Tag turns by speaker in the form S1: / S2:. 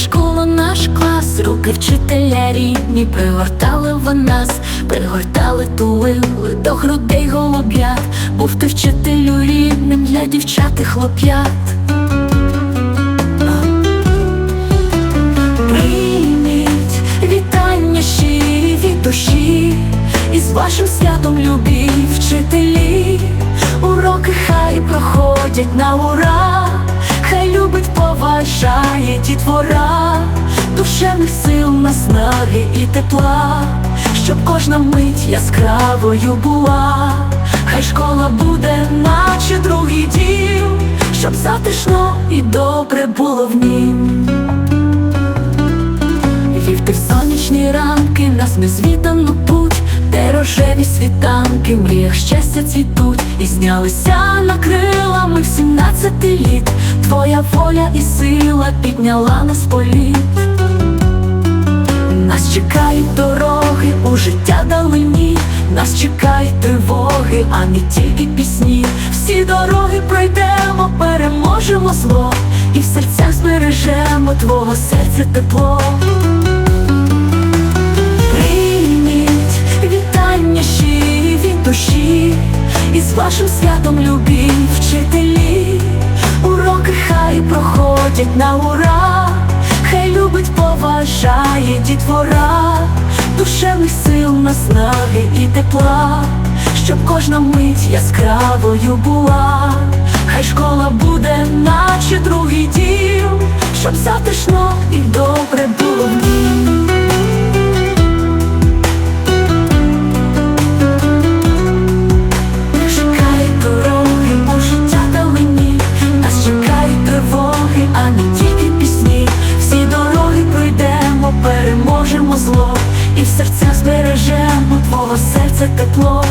S1: школа, наш клас, руки вчителя рідні пригортали в нас, пригортали, тулили до грудей голуб'ят. Був ти вчителю рідним для дівчат і хлоп'ят. Прийміть вітання щирі від душі, і з вашим святом любі вчителі. Уроки хай проходять на ура, поважає дітвора, душевних сил, наснаги і тепла, щоб кожна мить яскравою була, хай школа буде, наче другий дім, щоб затишно і добре було в нім. Вівти в сонячні ранки, нас де рожеві світанки, в мріях щастя цвітуть, і знялися на крилами в сімнадцяти літ. Твоя воля і сила підняла нас політ. Нас чекають дороги у життя далині, нас чекають тривоги, а не тільки пісні. Всі дороги пройдемо, переможемо зло, і в серцях збережемо твого серця тепло. нашим святом любі вчителі, уроки хай проходять на ура, хай любить, поважає дітвора, душевних сил, наснаги і тепла, щоб кожна мить яскравою була, хай школа буде, наче другий дім, щоб затишно і добре було в ній. серце тепло.